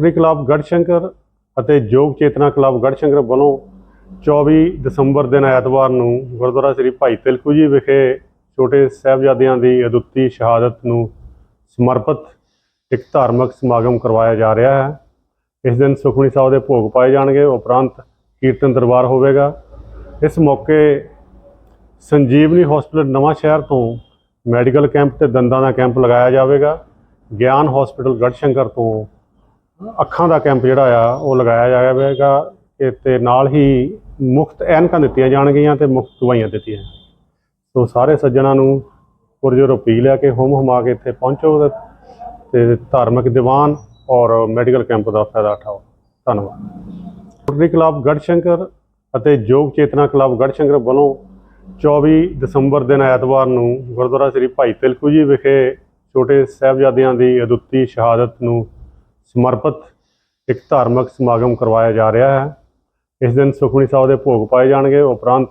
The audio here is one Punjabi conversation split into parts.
ਰੋਟਰੀ ਕਲੱਬ ਗੜਸ਼ੰਕਰ ਅਤੇ ਯੋਗ ਚੇਤਨਾ ਕਲੱਬ ਗੜਸ਼ੰਕਰ ਵੱਲੋਂ 24 ਦਸੰਬਰ ਦਿਨ ਐਤਵਾਰ ਨੂੰ ਗੁਰਦੁਆਰਾ ਸ੍ਰੀ ਭਾਈ ਤਿਲਕੂ ਜੀ ਵਿਖੇ ਛੋਟੇ ਸਾਹਿਬਜ਼ਾਦਿਆਂ ਦੀ ਅਦੁੱਤੀ ਸ਼ਹਾਦਤ ਨੂੰ ਸਮਰਪਿਤ ਇੱਕ ਧਾਰਮਿਕ ਸਮਾਗਮ ਕਰਵਾਇਆ ਜਾ ਰਿਹਾ ਹੈ। ਇਸ ਦਿਨ ਸੁਖਮਨੀ ਸਾਹਿਬ ਦੇ ਭੋਗ ਪਾਏ ਜਾਣਗੇ, ਉਪਰੰਤ ਕੀਰਤਨ ਦਰਬਾਰ ਹੋਵੇਗਾ। ਇਸ ਮੌਕੇ ਸੰਜੀਵਨੀ ਹਸਪੀਟਲ ਨਵਾਂ ਸ਼ਹਿਰ ਤੋਂ ਮੈਡੀਕਲ ਕੈਂਪ ਤੇ ਦੰਦਾਂ ਦਾ ਕੈਂਪ ਲਗਾਇਆ ਜਾਵੇਗਾ। ਗਿਆਨ ਹਸਪੀਟਲ ਗੜਸ਼ੰਕਰ ਤੋਂ ਅੱਖਾਂ ਦਾ ਕੈਂਪ ਜਿਹੜਾ ਆ, ਉਹ ਲਗਾਇਆ ਜਾਵੇਗਾ ਤੇ- ਨਾਲ ਹੀ ਮੁਫਤ ਐਨਕਾਂ ਦਿੱਤੀਆਂ ਜਾਣਗੀਆਂ ਤੇ ਮੁਫਤ ਦਵਾਈਆਂ ਦਿੱਤੀਆਂ ਸੋ ਸਾਰੇ ਸੱਜਣਾ ਨੂੰ ਪੁਰਜੋਰ ਅਪੀਲ ਹੈ ਕਿ ਹੁਮ ਹੁਮਾ ਕੇ ਇੱਥੇ ਪਹੁੰਚੋ ਤੇ- ਧਾਰਮਿਕ ਦੀਵਾਨ ਔਰ ਮੈਡੀਕਲ ਕੈਂਪ ਦਾ ਫਾਇਦਾ ਉਠਾਓ। ਧੰਨਵਾਦ। ਰੋਟਰੀ ਕਲੱਬ ਗੜਸ਼ੰਕਰ ਅਤੇ ਯੋਗ ਚੇਤਨਾ ਕਲੱਬ ਗੜਸ਼ੰਕਰ ਵੱਲੋਂ 24 ਦਸੰਬਰ ਦਿਨ ਐਤਵਾਰ ਨੂੰ ਗੁਰਦੁਆਰਾ ਸ੍ਰੀ ਭਾਈ ਤਿਲਕੂ ਜੀ ਵਿਖੇ ਛੋਟੇ ਸਾਹਿਬਜ਼ਾਦਿਆਂ ਦੀ ਅਦੁੱਤੀ ਸ਼ਹਾਦਤ ਨੂੰ ਸਮਰਪਿਤ ਇੱਕ ਧਾਰਮਿਕ ਸਮਾਗਮ ਕਰਵਾਇਆ ਜਾ ਰਿਹਾ ਹੈ। ਇਸ ਦਿਨ ਸੁਖਮਨੀ ਸਾਹਿਬ ਦੇ ਭੋਗ ਪਾਏ ਜਾਣਗੇ। ਉਪਰੰਤ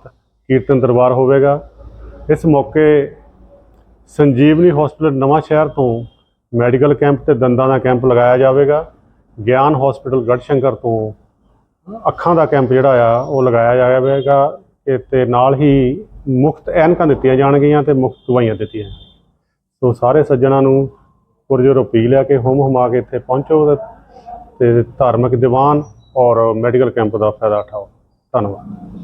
ਕੀਰਤਨ ਦਰਬਾਰ ਹੋਵੇਗਾ। ਇਸ ਮੌਕੇ ਸੰਜੀਵਨੀ ਹਸਪੀਟਲ ਨਵਾਂ ਸ਼ਹਿਰ ਤੋਂ ਮੈਡੀਕਲ ਕੈਂਪ ਤੇ ਦੰਦਾਂ ਦਾ ਕੈਂਪ ਲਗਾਇਆ ਜਾਵੇਗਾ। ਗਿਆਨ ਹਸਪੀਟਲ ਗੜਸ਼ੰਕਰ ਤੋਂ ਅੱਖਾਂ ਦਾ ਕੈਂਪ ਜਿਹੜਾ ਆ, ਉਹ ਲਗਾਇਆ ਜਾਵੇਗਾ। ਤੇ- ਨਾਲ ਹੀ ਮੁਫਤ ਐਨਕਾਂ ਦਿੱਤੀਆਂ ਜਾਣਗੀਆਂ ਤੇ ਮੁਫਤ ਦਵਾਈਆਂ ਦਿੱਤੀਆਂ ਸੋ ਸਾਰੇ ਸੱਜਣਾ ਨੂੰ ਪੁਰਜੋਰ ਅਪੀਲ ਹੈ ਕਿ ਹੁਮ ਹੁਮਾ ਕੇ ਇੱਥੇ ਪਹੁੰਚੋ ਤੇ- ਤੇ ਧਾਰਮਿਕ ਦੀਵਾਨ ਔਰ ਮੈਡੀਕਲ ਕੈਂਪ ਦਾ ਫਾਇਦਾ ਉਠਾਓ। ਧੰਨਵਾਦ।